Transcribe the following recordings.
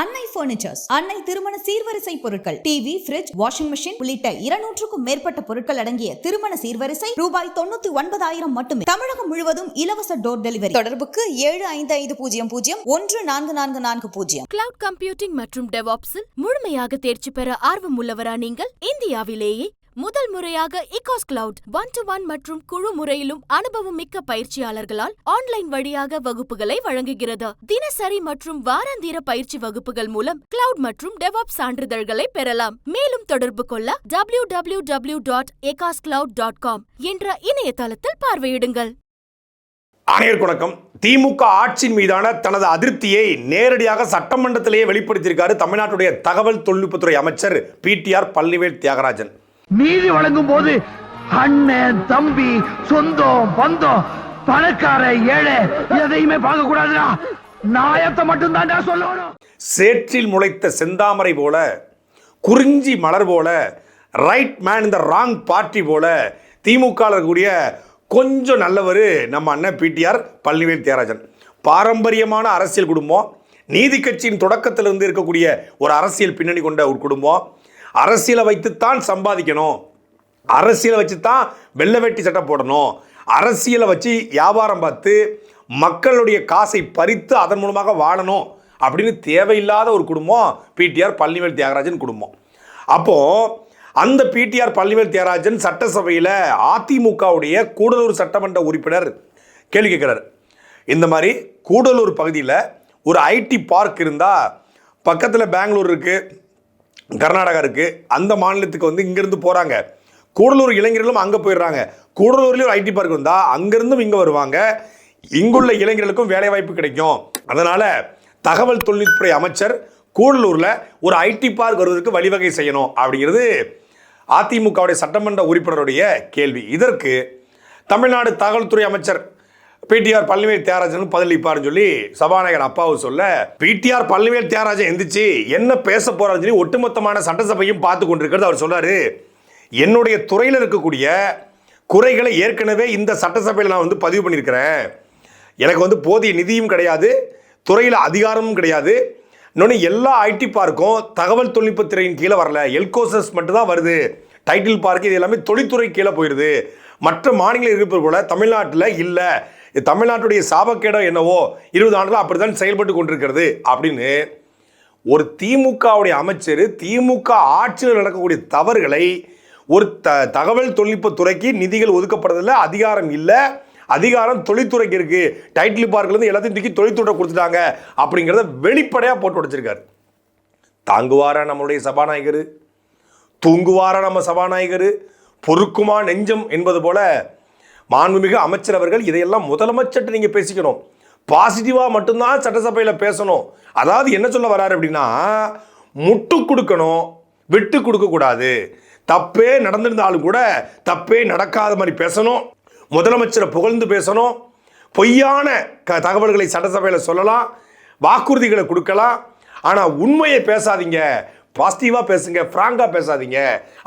அன்னை பர்னிச்சர்ஸ் அன்னை திருமண சீர்வரிசை பொருட்கள். டிவி ஃபிரிட்ஜ் வாஷிங் மிஷின் உள்ளிட்ட இருநூற்றுக்கும் மேற்பட்ட பொருட்கள் அடங்கிய திருமண சீர்வரிசை ரூபாய் தொண்ணூத்தி ஒன்பதாயிரம் மட்டுமே. தமிழகம் முழுவதும் இலவச டோர் டெலிவரி தொடர்புக்கு ஏழு ஐந்து ஐந்து பூஜ்ஜியம் பூஜ்ஜியம் ஒன்று நான்கு நான்கு நான்கு பூஜ்ஜியம். கிளவுட் கம்ப்யூட்டிங் மற்றும் டெவாப்ஸில் முழுமையாக தேர்ச்சி பெற ஆர்வம் உள்ளவரா நீங்கள்? இந்தியாவிலேயே முதல் முறையாக இகாஸ் கிளவுட் ஒன் டு ஒன் மற்றும் குழு முறையிலும் அனுபவம் மிக்க பயிற்சியாளர்களால் ஆன்லைன் வழியாக வகுப்புகளை வழங்குகிறது. தினசரி மற்றும் வாராந்திர பயிற்சி வகுப்புகள் மூலம் கிளவுட் மற்றும் டெவாப் சான்றிதழ்களை பெறலாம். மேலும் தொடர்பு கொள்ள W W W dot cloud dot com என்ற இணையதளத்தில் பார்வையிடுங்கள். அனைவருக்கும் வணக்கம். திமுக ஆட்சியின் மீதான தனது அதிருப்தியை நேரடியாக சட்டமன்றத்திலேயே வெளிப்படுத்தியிருக்காரு தமிழ்நாட்டுடைய தகவல் தொழில்நுட்பத்துறை அமைச்சர் பிடிஆர் பள்ளிவேல் தியாகராஜன். நீதி வழங்கும் போது அண்ணன் தம்பி சொந்தம் பந்தம் பணக்கார ஏழை எதையுமே பார்க்க கூடாதுடா. நாயத்தை மட்டும்தான்டா சொல்லணும். சேற்றில் முளைத்த செந்தாமரை போல குறிஞ்சி மலர் போல ரைட் மேன் இந்த ராங் பார்ட்டி போல திமுக இருக்கக்கூடிய கொஞ்சம் நல்லவர் நம்ம அண்ணன் பிடிஆர் பழனிவேல் தியாகராஜன். பாரம்பரியமான அரசியல் குடும்பம் நீதி கட்சியின் தொடக்கத்திலிருந்து இருக்கக்கூடிய ஒரு அரசியல் பின்னணி கொண்ட ஒரு குடும்பம். அரசியலை வைத்துத்தான் சம்பாதிக்கணும். அரசியலை வச்சு தான் வெள்ளை வேட்டி சட்டை போடணும். அரசியலை வச்சு வியாபாரம் பார்த்து மக்களுடைய காசை பறித்து அதன் மூலமாக வாழணும் அப்படின்னு தேவையில்லாத ஒரு குடும்பம் பிடிஆர் பள்ளிவேல் தியாகராஜன் குடும்பம். அப்போது அந்த பிடிஆர் பள்ளிவேல் தியாகராஜன் சட்டசபையில் அதிமுகவுடைய கூடலூர் சட்டமன்ற உறுப்பினர் கேள்வி கேட்குறாரு. இந்த மாதிரி கூடலூர் பகுதியில் ஒரு ஐடி பார்க் இருந்தால் பக்கத்தில் பெங்களூர் இருக்குது கர்நாடகா இருக்குது அந்த மாநிலத்துக்கு வந்து இங்கேருந்து போகிறாங்க கூடலூர் இளைஞர்களும் அங்கே போயிடுறாங்க. கூடலூர்லேயும் ஒரு ஐடி பார்க் இருந்தால் அங்கேருந்தும் இங்கே வருவாங்க. இங்குள்ள இளைஞர்களுக்கும் வேலை வாய்ப்பு கிடைக்கும். அதனால் தகவல் தொழில்நுட்பத்துறை அமைச்சர் கூடலூரில் ஒரு ஐடி பார்க் வருவதற்கு வழிவகை செய்யணும் அப்படிங்கிறது அதிமுகவுடைய சட்டமன்ற உறுப்பினருடைய கேள்வி. இதற்கு தமிழ்நாடு தகவல்துறை அமைச்சர் பிடிஆர் பழனிவேல் தியாகராஜனுக்கு பதிலளிப்பாருன்னு சொல்லி சபாநாயகர் அப்பாவு சொல்ல பிடிஆர் பழனிவேல் தியாகராஜன் எந்திரிச்சு என்ன பேச போறாருன்னு சொல்லி ஒட்டுமொத்தமான சட்டசபையும் பார்த்து கொண்டிருக்கிறது அவர் சொல்றாரு. என்னுடைய துறையில் இருக்கக்கூடிய குறைகளை ஏற்கனவே இந்த சட்டசபையில் நான் வந்து பதிவு பண்ணியிருக்கிறேன். எனக்கு வந்து போதிய நிதியும் கிடையாது துறையில் அதிகாரமும் கிடையாது. இன்னொன்று எல்லா ஐடி பார்க்கும் தகவல் தொழில்நுட்பத்துறையின் கீழே வரல. எல்கோசஸ் மட்டும்தான் வருது. டைட்டில் பார்க்கு இது எல்லாமே தொழில்துறை கீழே போயிடுது மற்ற மாநிலங்களில் இருப்பது போல் தமிழ்நாட்டில் இல்லை. தமிழ்நாட்டுடைய சாபக்கேடம் என்னவோ இருபது ஆண்டுகள் அப்படி தான் செயல்பட்டு கொண்டிருக்கிறது அப்படின்னு ஒரு திமுகவுடைய அமைச்சர் திமுக ஆட்சியில் நடக்கக்கூடிய தவறுகளை ஒரு த தகவல் தொழில்நுட்பத்துறைக்கு நிதிகள் ஒதுக்கப்படுறதில்ல அதிகாரம் இல்லை. அதிகாரம் தொழில்துறைக்கு இருக்குது டைட்டில் பார்க்கலேருந்து எல்லாத்தையும் தூக்கி தொழில்துறை கொடுத்துட்டாங்க அப்படிங்கிறத வெளிப்படையாக போட்டு உடைச்சிருக்காரு. தாங்குவாரா நம்மளுடைய சபாநாயகர்? தூங்குவாரா நம்ம சபாநாயகர்? பொறுக்குமா நெஞ்சம் என்பது போல மாண்புமிகு அமைச்சர் அவர்கள் இதையெல்லாம் முதலமைச்சர்கிட்ட நீங்கள் பேசிக்கணும். பாசிட்டிவாக மட்டும்தான் சட்டசபையில் பேசணும். அதாவது என்ன சொல்ல வராரு அப்படின்னா முட்டு கொடுக்கணும் விட்டு கொடுக்கக்கூடாது தப்பே நடந்திருந்தாலும் கூட தப்பே நடக்காத மாதிரி பேசணும். முதலமைச்சரை புகழ்ந்து பேசணும். பொய்யான க தகவல்களை சட்டசபையில் சொல்லலாம். வாக்குறுதிகளை கொடுக்கலாம். ஆனால் உண்மையை பேசாதீங்க. பாசிட்டிவாக பேசுங்க ஃப்ராங்காக பேசாதீங்க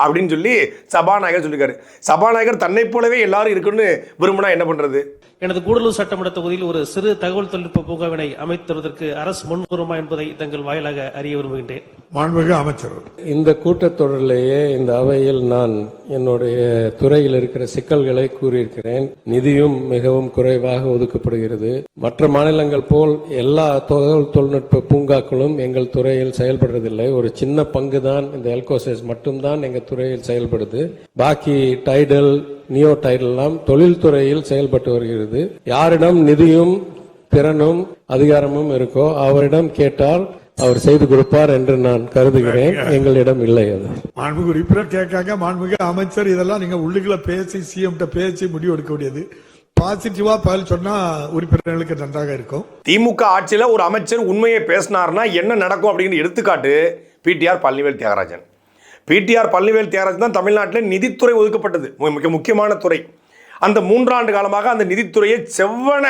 அப்படின்னு சொல்லி சபாநாயகர் சொல்லியிருக்காரு சபாநாயகர் தன்னை போலவே எல்லாரும் இருக்குன்னு விரும்பினா என்ன பண்ணுறது எனது கூடலூர் சட்டமன்ற தொகுதியில் ஒரு சிறு தகவல் தொழில்நுட்ப பூங்காவினை அமைத்துவதற்கு அரசு முன்வருமா என்பதை தங்கள் வாயிலாக அறிய விரும்புகின்றேன். மாண்புமிகு அமைச்சர். இந்த கூட்டத்தொடரிலேயே இந்த அவையில் நான் என்னுடைய துறையில் இருக்கிற சிக்கல்களை கூறியிருக்கிறேன். நிதியும் மிகவும் குறைவாக ஒதுக்கப்படுகிறது. மற்ற மாநிலங்கள் போல் எல்லா தகவல் தொழில்நுட்ப பூங்காக்களும் எங்கள் துறையில் செயல்படுறதில்லை. ஒரு சின்ன பங்கு தான் இந்த எல்கோசஸ் மட்டும்தான் எங்கள் துறையில் செயல்படுது. பாக்கி டைடல் நியோ டைடல் எல்லாம் தொழில்துறையில் செயல்பட்டு வருகிறது. யாரிடம் நிதியும் திறனும் அதிகாரமும் இருக்கோ அவரிடம் கேட்டால் அவர் செய்து கொடுப்பார் என்று நான் கருதுகிறேன். எங்களிடம் இல்லை அது. மாண்புமிகு உறுப்பினர் கேட்காங்க மாண்புமிகு அமைச்சர் இதெல்லாம் நீங்க உள்ளுக்குள்ள பேசி சிஎம் பேசி முடிவு எடுக்க வேண்டியது. பாசிட்டிவா பதில் சொன்னா உறுப்பினர்களுக்கு நன்றாக இருக்கும். திமுக ஆட்சியில் ஒரு அமைச்சர் உண்மையை பேசினார்னா என்ன நடக்கும் அப்படிங்கிற எடுத்துக்காட்டு பிடிஆர் பழனிவேல் தியாகராஜன். பிடிஆர் பழனிவேல் தியாகராஜன் தான் தமிழ்நாட்டில் நிதித்துறை ஒதுக்கப்பட்டது. மிக முக்கியமான துறை. அந்த மூன்றாண்டு காலமாக அந்த நிதித்துறையை செவ்வன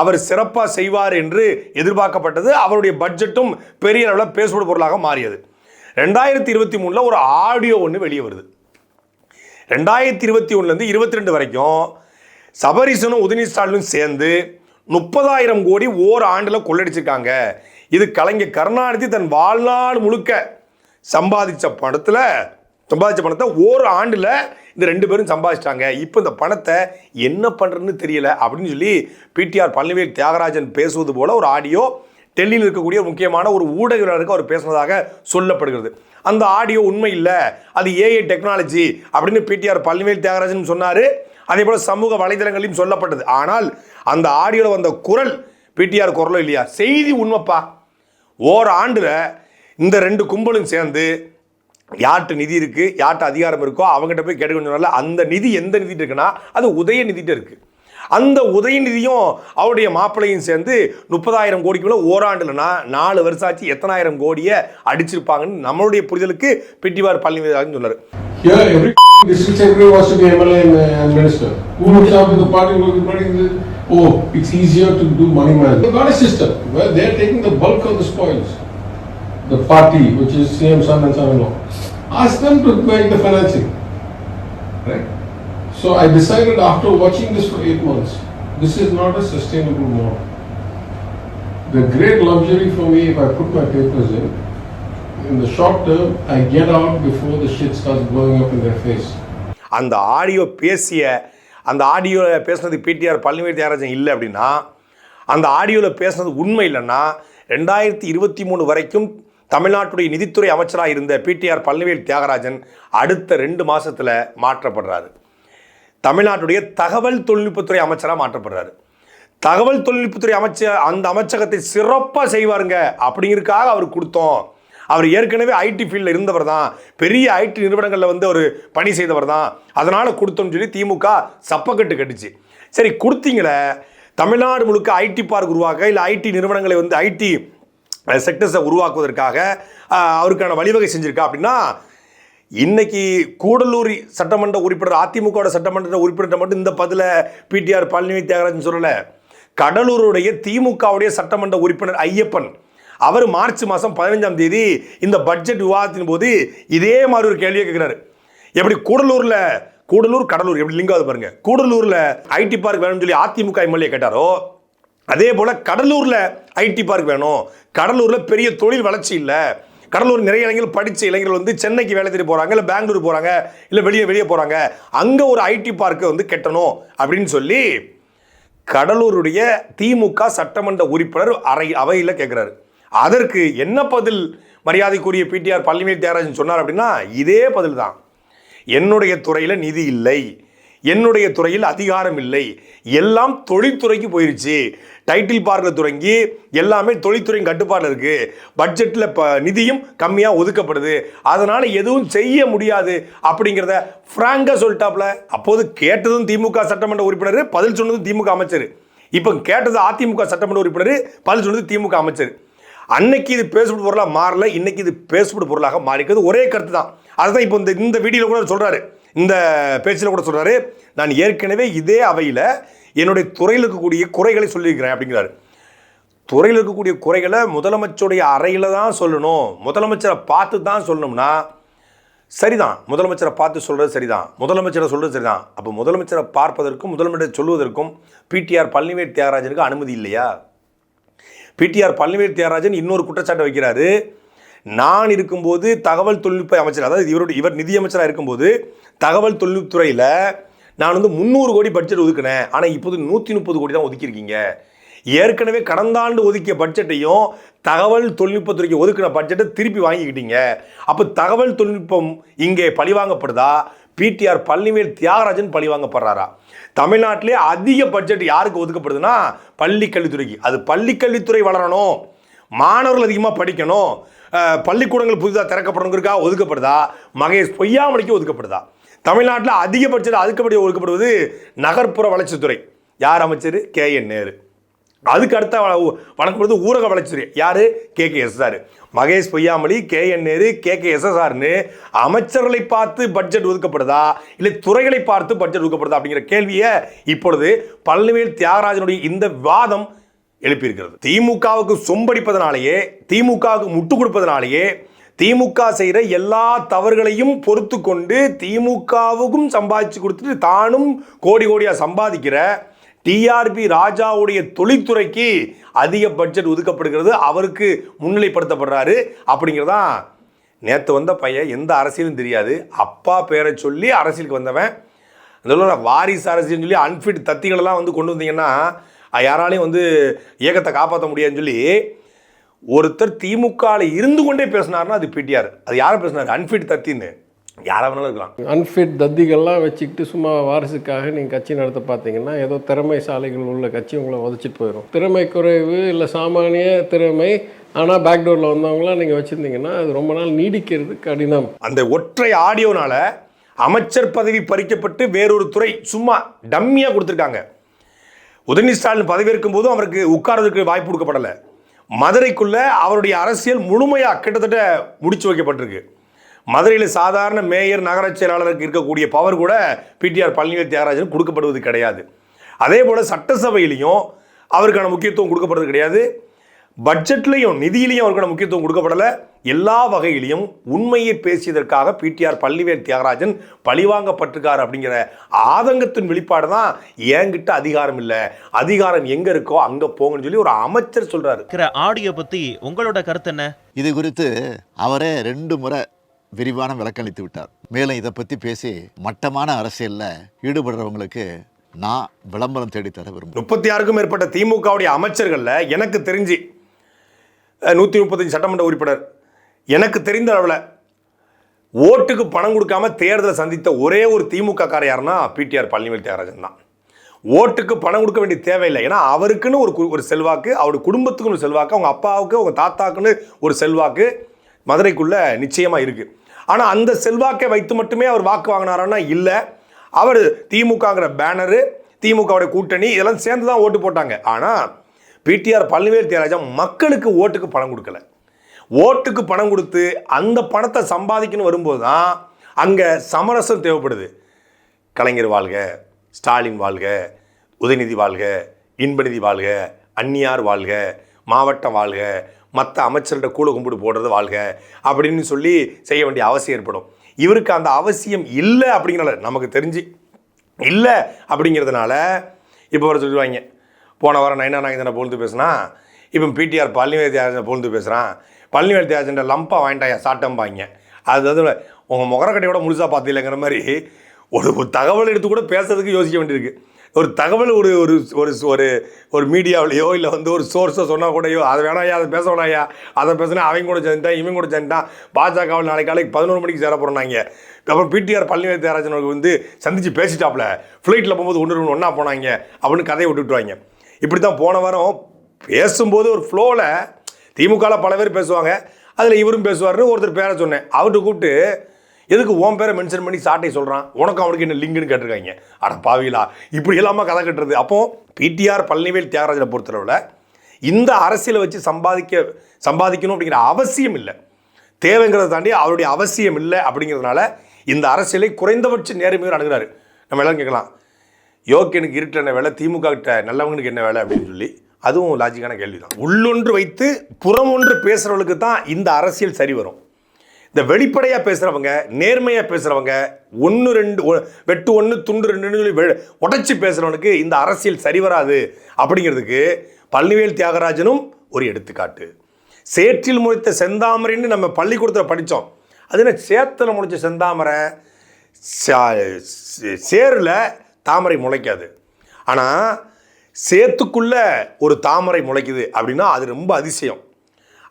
அவர் சிறப்பாக செய்வார் என்று எதிர்பார்க்கப்பட்டது. அவருடைய பட்ஜெட்டும் பெரிய அளவில் பேசுபடு பொருளாக மாறியது. ரெண்டாயிரத்தி இருபத்தி மூணில் ஒரு ஆடியோ ஒன்று வெளியே வருது. ரெண்டாயிரத்தி இருபத்தி ஒன்றுலேருந்து இருபத்தி ரெண்டு வரைக்கும் சபரிசனும் உதயநிதி ஸ்டாலினும் சேர்ந்து முப்பதாயிரம் கோடி ஓர் ஆண்டில் கொள்ளடிச்சிருக்காங்க. இது கலைஞர் கருணாநிதி தன் வாழ்நாள் முழுக்க சம்பாதிச்ச பணத்தில் சம்பாதிச்ச பணத்தை ஒரு ஆண்டில் இந்த ரெண்டு பேரும் சம்பாதிச்சிட்டாங்க. இப்போ இந்த பணத்தை என்ன பண்ணுறதுன்னு தெரியல அப்படின்னு சொல்லி பிடிஆர் பழனிவேல் தியாகராஜன் பேசுவது போல ஒரு ஆடியோ டெல்லியில் இருக்கக்கூடிய முக்கியமான ஒரு ஊடகவியலாளருக்கு அவர் பேசுனதாக சொல்லப்படுகிறது. அந்த ஆடியோ உண்மை இல்லை. அது ஏஐ டெக்னாலஜி அப்படின்னு பிடிஆர் பழனிவேல் தியாகராஜன் சொன்னார். அதே போல் சமூக வலைதளங்களையும் சொல்லப்பட்டது. ஆனால் அந்த ஆடியோவில் வந்த குரல் பிடிஆர் குரலோ இல்லையா? செய்தி உண்மைப்பா. ஓர் ஆண்டில் இந்த ரெண்டு கும்பலும் சேர்ந்து யார்கிட்ட நிதி இருக்கு யார்கிட்ட அதிகாரம் இருக்கோ அவங்ககிட்ட போய் கேட்டுக்கொண்டு அந்த நிதி எந்த நிதி இருக்குன்னா அது உதய நிதிட்டு இருக்கு. அந்த உதயநிதியும் அவருடைய மாப்பிள்ளையும் சேர்ந்து முப்பதாயிரம் கோடிக்குள்ள ஓராண்டுலனா நாலு வருஷம் ஆச்சு எத்தனாயிரம் கோடியை அடிச்சிருப்பாங்கன்னு நம்மளுடைய புரிதலுக்கு பிட்டிவார் பழனி சொன்னார் district secretary wants to be MLA and uh, minister. Who looks after the party? Oh, it's easier to do money management. They've got a system where they're taking the bulk of the spoils. The party, which is CM son and son-in-law. Ask them to make the financing. Right? So I decided after watching this for eight months, this is not a sustainable model. The great luxury for me, if I put my papers in, in the short term, I get out before the shit starts blowing up in their face. அந்த audio பேசிய அந்த ஆடியோவில் பேசுனது PTR Palanivel Thiagarajan இல்லை அப்படின்னா அந்த ஆடியோவில் பேசுனது உண்மை இல்லைன்னா ரெண்டாயிரத்தி இருபத்தி மூணு வரைக்கும் தமிழ்நாட்டுடைய நிதித்துறை அமைச்சராக இருந்த பிடிஆர் பழனிவேல் தியாகராஜன் அடுத்த ரெண்டு மாதத்தில் மாற்றப்படுறாரு. தமிழ்நாட்டுடைய தகவல் தொழில்நுட்பத்துறை அமைச்சராக மாற்றப்படுறாரு. தகவல் தொழில்நுட்பத்துறை அமைச்சர் அந்த அமைச்சகத்தை சிறப்பாக செய்வாருங்க அப்படிங்கிறதுக்காக அவர் கொடுத்தோம். அவர் ஏற்கனவே ஐடி ஃபீல்டில் இருந்தவர் தான். பெரிய ஐடி நிறுவனங்களில் வந்து அவர் பணி செய்தவர் தான். அதனால் கொடுத்தோம்னு சொல்லி திமுக சப்பக்கட்டு கட்டுச்சு. சரி கொடுத்தீங்களே தமிழ்நாடு முழுக்க ஐடி பார்க் உருவாக்க இல்லை ஐடி நிறுவனங்களை வந்து ஐடி செக்டர்ஸை உருவாக்குவதற்காக அவருக்கான வழிவகை செஞ்சுருக்கா அப்படின்னா இன்னைக்கு கூடலூர் சட்டமன்ற உறுப்பினர் அதிமுக சட்டமன்ற உறுப்பினர் மட்டும் இந்த பதில பிடிஆர் பழனிவி தியாகராஜன் சொல்லலை. கடலூருடைய திமுகவுடைய சட்டமன்ற உறுப்பினர் ஐயப்பன் அவர் மார்ச் மாதம் பதினஞ்சாம் தேதி இந்த பட்ஜெட் விவாதத்தின் போது இதே மாதிரி ஒரு கேள்வியை கேட்குறாரு. எப்படி கூடலூரில் கூடலூர் கடலூர் எப்படி லிங்காவது பாருங்க. கூடலூரில் ஐடி பார்க் வேணும்னு சொல்லி அதிமுக எம்எல்ஏ கேட்டாரோ அதே போல் கடலூரில் ஐடி பார்க் வேணும். கடலூரில் பெரிய தொழில் வளர்ச்சி இல்லை. கடலூர் நிறைய இளைஞர்கள் படித்த இளைஞர்கள் வந்து சென்னைக்கு வேலை தேடி போகிறாங்க இல்லை பெங்களூர் போகிறாங்க இல்லை வெளியே வெளியே போகிறாங்க அங்கே ஒரு ஐடி பார்க்கை வந்து கட்டணும் அப்படின்னு சொல்லி கடலூருடைய திமுக சட்டமன்ற உறுப்பினர் அறை அவையில் கேட்குறாரு அதற்கு என்ன பதில் மரியாதைக்குரிய பிடிஆர் பள்ளிமேல் தியாகராஜன் சொன்னார் அப்படின்னா இதே பதில் தான் என்னுடைய துறையில் நிதி இல்லை. என்னுடைய துறையில் அதிகாரம் இல்லை. எல்லாம் தொழில்துறைக்கு போயிருச்சு. டைட்டில் பார்க்க தொடங்கி எல்லாமே தொழில்துறையின் கட்டுப்பாடில் இருக்குது பட்ஜெட்டில் இப்போ நிதியும் கம்மியாக ஒதுக்கப்படுது. அதனால் எதுவும் செய்ய முடியாது அப்படிங்கிறத ஃப்ராங்காக சொல்லிட்டாப்ல. அப்போது கேட்டதும் திமுக சட்டமன்ற உறுப்பினர் பதில் சொன்னதும் திமுக அமைச்சர். இப்போ கேட்டது அதிமுக சட்டமன்ற உறுப்பினர் பதில் சொன்னது திமுக அமைச்சர். அன்னைக்கு இது பேசுபடு பொருளாக மாறல இன்னைக்கு இது பேசுபடு பொருளாக மாறிக்கிறது ஒரே கருத்து தான். அதுதான் இப்போ இந்த இந்த வீடியோவில் கூட சொல்கிறாரு இந்த பேச்சில் கூட சொல்கிறாரு நான் ஏற்கனவே இதே அவையில் என்னுடைய துறையில் இருக்கக்கூடிய குறைகளை சொல்லியிருக்கிறேன் அப்படிங்கிறாரு. துறையில் இருக்கக்கூடிய குறைகளை முதலமைச்சருடைய அறையில் தான் சொல்லணும். முதலமைச்சரை பார்த்து தான் சொல்லணும்னா சரிதான். முதலமைச்சரை பார்த்து சொல்கிறது சரிதான். முதலமைச்சரை சொல்கிறது சரிதான். அப்போ முதலமைச்சரை பார்ப்பதற்கும் முதலமைச்சரை சொல்வதற்கும் பிடிஆர் பழனிவேல் தியாகராஜனுக்கு அனுமதி இல்லையா? பிடிஆர் பழனிவேல் தியாகராஜன் இன்னொரு குற்றச்சாட்டை வைக்கிறாரு. நான் இருக்கும்போது தகவல் தொழில்நுட்ப அமைச்சர் அதாவது இவருடைய இவர் நிதியமைச்சராக இருக்கும்போது தகவல் தொழில்நுட்பத்துறையில் நான் வந்து முந்நூறு கோடி பட்ஜெட் ஒதுக்கினேன். ஆனால் இப்போது நூற்றி முப்பது கோடி தான் ஒதுக்கியிருக்கீங்க. ஏற்கனவே கடந்த ஆண்டு ஒதுக்கிய பட்ஜெட்டையும் தகவல் தொழில்நுட்பத்துறைக்கு ஒதுக்கின பட்ஜெட்டை திருப்பி வாங்கிக்கிட்டீங்க. அப்போ தகவல் தொழில்நுட்பம் இங்கே பழிவாங்கப்படுதா? பிடிஆர் பள்ளிவேல் தியாகராஜன் பழிவாங்கப்படுறாரா தமிழ்நாட்டிலே அதிக பட்ஜெட் யாருக்கு ஒதுக்கப்படுதுன்னா பள்ளி கல்வித்துறைக்கு அது பள்ளிக்கல்வித்துறை வளரணும். மாணவர்கள் அதிகமாக படிக்கணும். பள்ளிக்கூடங்கள் புதிதாக திறக்கப்படணுங்கிறதுக்காக ஒதுக்கப்படுதா? மகேஷ் பொய்யாமலைக்கு ஒதுக்கப்படுதா? தமிழ்நாட்டில் அதிக பட்ஜெட் அதுக்கப்படி ஒதுக்கப்படுவது நகர்ப்புற வளர்ச்சித்துறை. யார் அமைச்சர்? K N Nehru. அதுக்கு அடுத்த வ- வழங்கப்படுது ஊரக வளர்ச்சி யாரு? K. K. S. R Mahesh Poyyamozhi K. N. Nehru K. K. S. S. ஆர்னு அமைச்சர்களை பார்த்து பட்ஜெட் ஒதுக்கப்படுதா? இல்லை துறைகளை பார்த்து பட்ஜெட் ஒதுக்கப்படுதா? அப்படிங்கிற கேள்வியை இப்பொழுது பழனிவேல் தியாகராஜனுடைய இந்த வாதம் எழுப்பியிருக்கிறது. திமுகவுக்கு சொம்படிப்பதனாலேயே திமுகவுக்கு முட்டு கொடுப்பதனாலேயே திமுக செய்கிற எல்லா தவறுகளையும் பொறுத்து கொண்டு திமுகவுக்கும் சம்பாதிச்சு கொடுத்துட்டு தானும் கோடி கோடியாக சம்பாதிக்கிற டிஆர்பி ராஜாவுடைய தொழில்துறைக்கு அதிக பட்ஜெட் ஒதுக்கப்படுகிறது. அவருக்கு முன்னிலைப்படுத்தப்படுறாரு. அப்படிங்கிறதான் நேற்று வந்த பையன் எந்த அரசியலும் தெரியாது. அப்பா பேரை சொல்லி அரசியலுக்கு வந்தவன். அதனால வாரிசு அரசியல்னு சொல்லி அன்ஃபிட் தத்திகளெல்லாம் வந்து கொண்டு வந்தீங்கன்னா அது யாராலையும் வந்து இயக்கத்தை காப்பாற்ற முடியாதுன்னு சொல்லி ஒருத்தர் திமுகவில் இருந்து கொண்டே பேசினார்னா அது பிடிஆர் அது யாரை பேசினார்? அன்ஃபிட் தத்தின்னு. யாரை வேணாலும் இருக்கலாம். அன்ஃபிட் தத்திகள்லாம் வச்சுக்கிட்டு சும்மா வாரிசுக்காக நீங்கள் கட்சி நடத்த பார்த்தீங்கன்னா ஏதோ திறமைசாலிகள் உள்ள கட்சி உங்களை உதச்சிட்டு போயிடும் திறமை குறைவு இல்லை சாமானிய திறமை ஆனால் பேக்டோரில் வந்தவங்களாம் நீங்கள் வச்சுருந்தீங்கன்னா அது ரொம்ப நாள் நீடிக்கிறது கடினம். அந்த ஒற்றை ஆடியோனால அமைச்சர் பதவி பறிக்கப்பட்டு வேறொரு துறை சும்மா டம்மியாக கொடுத்துருக்காங்க. உதயநிதி ஸ்டாலின் பதவியேற்கும் போதும் அவருக்கு உட்கார்றதுக்கு வாய்ப்பு கொடுக்கப்படலை. மதுரைக்குள்ள அவருடைய அரசியல் முழுமையாக கிட்டத்தட்ட முடிச்சு வைக்கப்பட்டிருக்கு. மதுரையில் சாதாரண மேயர் நகரச் செயலாளருக்கு இருக்கக்கூடிய பவர் கூட பிடிஆர் பழனிவேல் தியாகராஜன் கொடுக்கப்படுவது கிடையாது. அதே போல் சட்டசபையிலையும் அவருக்கான முக்கியத்துவம் கொடுக்கப்படுறது கிடையாது. பட்ஜெட்லையும் நிதியிலையும் அவருக்கான முக்கியத்துவம் கொடுக்கப்படலை. எல்லா வகையிலையும் உண்மையை பேசியதற்காக பிடிஆர் பழனிவேல் தியாகராஜன் பழிவாங்கப்பட்டிருக்கார் அப்படிங்கிற ஆதங்கத்தின் வெளிப்பாடு தான் என்கிட்ட அதிகாரம் இல்லை. அதிகாரம் எங்கே இருக்கோ அங்கே போங்கன்னு சொல்லி ஒரு அமைச்சர் சொல்கிறாரு ஆடியோ பத்தி உங்களோட கருத்து என்ன? இது குறித்து அவரே ரெண்டு முறை விரிவான விளக்களித்து விட்டார். மேலும் இதை பற்றி பேசி மட்டமான அரசியலில் ஈடுபடுறவங்களுக்கு நான் விளம்பரம் தேடித்தர விரும்புகிறேன். முப்பத்தி ஆறுக்கும் மேற்பட்ட திமுகவுடைய அமைச்சர்களில் எனக்கு தெரிஞ்சு நூற்றி முப்பத்தஞ்சு சட்டமன்ற உறுப்பினர் எனக்கு தெரிந்த அளவில் ஓட்டுக்கு பணம் கொடுக்காம தேர்தலை சந்தித்த ஒரே ஒரு திமுக கார யாருன்னா பிடிஆர் பழனிவேல் தியாகராஜன் தான். ஓட்டுக்கு பணம் கொடுக்க வேண்டிய தேவையில்லை. ஏன்னா அவருக்குன்னு ஒரு கு- ஒரு செல்வாக்கு அவருடைய குடும்பத்துக்குன்னு ஒரு செல்வாக்கு அவங்க அப்பாவுக்கு அவங்க தாத்தாக்குன்னு ஒரு செல்வாக்கு மதுரைக்குள்ளே நிச்சயமாக இருக்குது ஆனால் அந்த செல்வாக்கை வைத்து மட்டுமே அவர் வாக்கு வாங்கினாரான்னா இல்லை. அவர் திமுகங்கிற பேனரு திமுகவுடைய கூட்டணி இதெல்லாம் சேர்ந்து தான் ஓட்டு போட்டாங்க. ஆனால் பிடிஆர் பழனிவேல் தியராஜா மக்களுக்கு ஓட்டுக்கு பணம் கொடுக்கல. ஓட்டுக்கு பணம் கொடுத்து அந்த பணத்தை சம்பாதிக்கணும் வரும்போது தான் அங்கே சமரசம் தேவைப்படுது. கலைஞர் வாழ்க ஸ்டாலின் வாழ்க உதயநிதி வாழ்க இன்பநிதி வாழ்க அந்நியார் வாழ்க மாவட்டம் வாழ்க மற்ற அமைச்சர்கிட்ட கூல கும்பிடு போடுறது வாழ்க அப்படின்னு சொல்லி செய்ய வேண்டிய அவசியம் ஏற்படும். இவருக்கு அந்த அவசியம் இல்லை அப்படிங்கிறத நமக்கு தெரிஞ்சு இல்லை அப்படிங்கிறதுனால இப்போ வர சொல்லுவாங்க போன வாரம் நயனா நாயகனை போழுந்து பேசுனா இப்போ பிடிஆர் பழனிவேல் தியாகராஜனை போழுந்து பேசுகிறான் பழனிவேல் தியாகராஜன் லம்பாக வாங்கிட்டாயா சாட்டம்பாங்க. அது வந்து உங்கள் முகரக்கட்டையோட முழுசாக பார்த்தீங்கிற மாதிரி ஒரு தகவல் எடுத்து கூட பேசுறதுக்கு யோசிக்க வேண்டியிருக்கு. ஒரு தகவல் ஒரு ஒரு ஒரு ஒரு ஒரு மீடியாவிலையோ இல்லை வந்து ஒரு சோர்ஸோ சொன்னால் கூடயோ அதை வேணாயா அதை பேச வேணாயா அதை பேசினா அவங்க கூட சேர்ந்துட்டான் இவங்க கூட சேர்ந்துட்டான் பாஜகவில் நாளைக்கு காலைக்கு பதினோரு மணிக்கு சேர போகிறாங்க அப்புறம் பிடிஆர் பழனிவேல் தியாகராஜன் வந்து சந்தித்து பேசிட்டாப்ல. ஃப்ளைட்டில் போகும்போது ஒன்று ஒன்று ஒன்றா போனாங்க அப்படின்னு கதையை விட்டுட்டுவாங்க. இப்படி தான் போன வாரம் பேசும்போது ஒரு ஃப்ளோவில் திமுகவில் பல பேர் பேசுவாங்க. அதில் இவரும் பேசுவார்னு ஒருத்தர் பேரை சொன்னேன். அவர்கிட்ட கூப்பிட்டு எதுக்கு ஓன் பேரை மென்ஷன் பண்ணி சாட்டை சொல்கிறான் உனக்கு அவனுக்கு என்ன லிங்குன்னு கேட்டிருக்காங்க. அட பாவிலா இப்படி இல்லாமல் கதை கட்டுறது? அப்போது பிடிஆர் பழனிவேல் தியாகராஜனை பொறுத்தளவில் இந்த அரசியலை வச்சு சம்பாதிக்க சம்பாதிக்கணும் அப்படிங்கிற அவசியம் இல்லை. தேவைங்கிறத தாண்டி அவருடைய அவசியம் இல்லை அப்படிங்கிறதுனால இந்த அரசியலை குறைந்தபட்ச நேர்மையோடு அணுகிறாரு. நம்ம எல்லாம் கேட்கலாம். யோக்கியனுக்கு இருட்டு என்ன வேலை? திமுக கிட்ட நல்லவங்களுக்கு என்ன வேலை அப்படின்னு சொல்லி அதுவும் லாஜிக்கான கேள்வி தான் உள்ளொன்று வைத்து புறம் ஒன்று பேசுகிறவங்களுக்கு தான் இந்த அரசியல் சரி வரும். இந்த வெளிப்படையாக பேசுகிறவங்க நேர்மையாக பேசுகிறவங்க ஒன்று ரெண்டு ஒ- வெட்டு ஒன்று துண்டு ரெண்டுன்னு சொல்லி வெ- பேசுகிறவனுக்கு இந்த அரசியல் சரி வராது அப்படிங்கிறதுக்கு பழனிவேல் தியாகராஜனும் ஒரு எடுத்துக்காட்டு. சேற்றில் முளைத்த செந்தாமரைன்னு நம்ம பள்ளிக்கூடத்தில் படித்தோம் அது என்ன சேத்துல முளைச்ச செந்தாமரை சே- சேரில் தாமரை முளைக்காது. ஆனால் சேத்துக்குள்ளே ஒரு தாமரை முளைக்குது அப்படின்னா அது ரொம்ப அதிசயம்.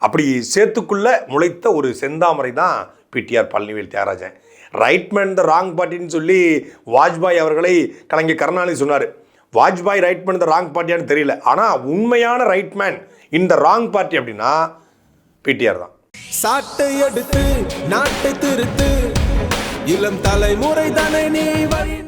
அப்படி சேர்த்துக்குள்ளே முளைத்த ஒரு செந்தாமரை தான் PTR Palanivel Thiagarajan. Right man the wrong பார்ட்டின்னு சொல்லி வாஜ்பாய் அவர்களை கலைஞர் கருணாநிதி சொன்னார். Vajpayee right man the wrong பார்ட்டியான்னு தெரியல. ஆனால் உண்மையான ரைட் மேன் இந்த ராங் பார்ட்டி அப்படின்னா பிடிஆர் தான். சாட்டை எடுத்து நாட்டை திருத்து இளம் தலைமுறை தானே நீ